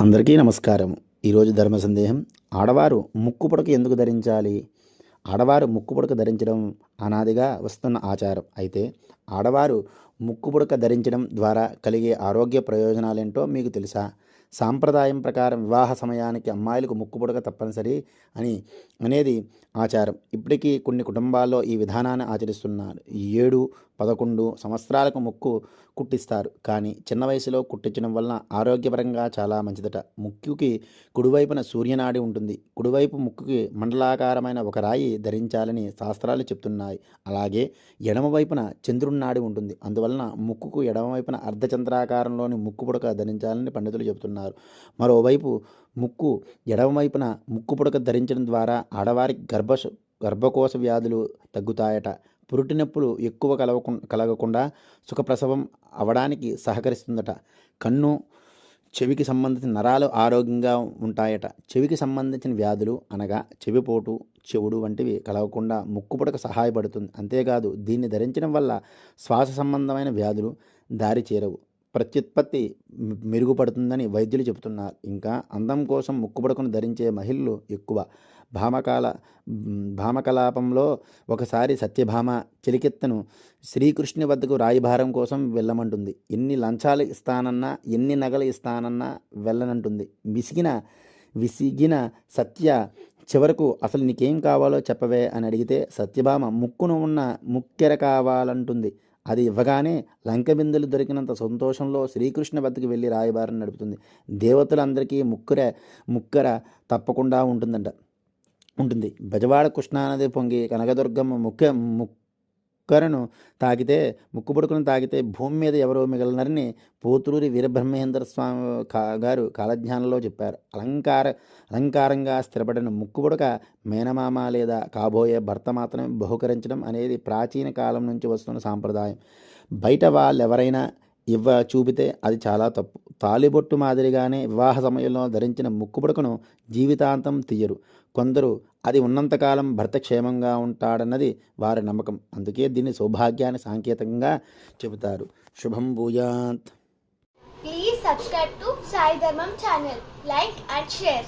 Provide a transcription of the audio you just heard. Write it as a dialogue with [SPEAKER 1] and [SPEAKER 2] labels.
[SPEAKER 1] అందరికీ నమస్కారం. ఈరోజు ధర్మ సందేహం ఆడవారు ముక్కు పొడక ఎందుకు ధరించాలి? ఆడవారు ముక్కు పొడక ధరించడం అనాదిగా వస్తున్న ఆచారం. అయితే ఆడవారు ముక్కుపుడక ధరించడం ద్వారా కలిగే ఆరోగ్య ప్రయోజనాలేంటో మీకు తెలుసా? సాంప్రదాయం ప్రకారం వివాహ సమయానికి అమ్మాయిలకు ముక్కుపుడక తప్పనిసరి అని అనేది ఆచారం. ఇప్పటికీ కొన్ని కుటుంబాల్లో ఈ విధానాన్ని ఆచరిస్తున్నారు. ఏడు పదకొండు సంవత్సరాలకు ముక్కు కుట్టిస్తారు. కానీ చిన్న వయసులో కుట్టించడం వలన ఆరోగ్యపరంగా చాలా మంచిదట. ముక్కుకి కుడివైపున సూర్యనాడి ఉంటుంది. కుడివైపు ముక్కుకి మండలాకారమైన ఒక రాయి ధరించాలని శాస్త్రాలు చెప్తున్నాయి. అలాగే ఎడమవైపున చంద్రున్నాడి చంద్రుడి నాడి ఉంటుంది. అందువలన ముక్కుకు ఎడమవైపున అర్ధచంద్రాకారంలోని ముక్కు పుడక ధరించాలని పండితులు చెబుతున్నారు. మరోవైపు ముక్కు ఎడమవైపున ముక్కు పుడక ధరించడం ద్వారా ఆడవారికి గర్భ గర్భకోశ వ్యాధులు తగ్గుతాయట. పురుటి నొప్పులు ఎక్కువ కలవకు కలగకుండా సుఖప్రసవం అవడానికి సహకరిస్తుందట. కన్ను చెవికి సంబంధించిన నరాలు ఆరోగ్యంగా ఉంటాయట. చెవికి సంబంధించిన వ్యాధులు అనగా చెవిపోటు చెవుడు వంటివి కలవకుండా ముక్కుపుడక సహాయపడుతుంది. అంతేకాదు దీన్ని ధరించడం వల్ల శ్వాస సంబంధమైన వ్యాధులు దారి చేరవు. ప్రత్యుత్పత్తి మెరుగుపడుతుందని వైద్యులు చెబుతున్నారు. ఇంకా అందం కోసం ముక్కుపుడకను ధరించే మహిళలు ఎక్కువ. భామకాల భామకలాపంలో ఒకసారి సత్యభామ చిలికెత్తను శ్రీకృష్ణుని వద్దకు రాయిభారం కోసం వెళ్ళమంటుంది. ఎన్ని లంచాలు ఇస్తానన్నా ఎన్ని నగలు ఇస్తానన్నా వెళ్ళనంటుంది. విసిగిన విసిగిన సత్య చివరకు అసలు నీకేం కావాలో చెప్పవే అని అడిగితే సత్యభామ ముక్కును ఉన్న ముక్కెర కావాలంటుంది. అది ఇవ్వగానే లంక బిందెలు దొరికినంత సంతోషంలో శ్రీకృష్ణ వద్దకు వెళ్ళి రాయబారిని నడుపుతుంది. దేవతలందరికీ ముక్కుర ముక్కర తప్పకుండా ఉంటుందంట. ఉంటుంది. బెజవాడ కృష్ణానది పొంగి కనకదుర్గమ్మ ముఖ్య ముక్కరను తాకితే ముక్కు పుడుకును తాకితే భూమి మీద ఎవరో మిగలనరని పోతులూరి వీరబ్రహ్మేంద్ర స్వామి కా గారు కాలజ్ఞానంలో చెప్పారు. అలంకార అలంకారంగా స్థిరపడిన ముక్కుబుడక మేనమామ లేదా కాబోయే భర్త మాత్రమే బహుకరించడం అనేది ప్రాచీన కాలం నుంచి వస్తున్న సాంప్రదాయం. బయట వాళ్ళెవరైనా ఇవ్వ చూపితే అది చాలా తప్పు. తాలిబొట్టు మాదిరిగానే వివాహ సమయంలో ధరించిన ముక్కుపుడకను జీవితాంతం తీయరు. కొందరు అది ఉన్నంతకాలం భర్త క్షేమంగా ఉంటాడన్నది వారి నమ్మకం. అందుకే దీన్ని సౌభాగ్యాన్ని సాంకేతికంగా చెబుతారు. శుభం భూయాత్.
[SPEAKER 2] ప్లీజ్ సబ్స్క్రైబ్ టు సాయి ధర్మం ఛానల్ లైక్ అండ్ షేర్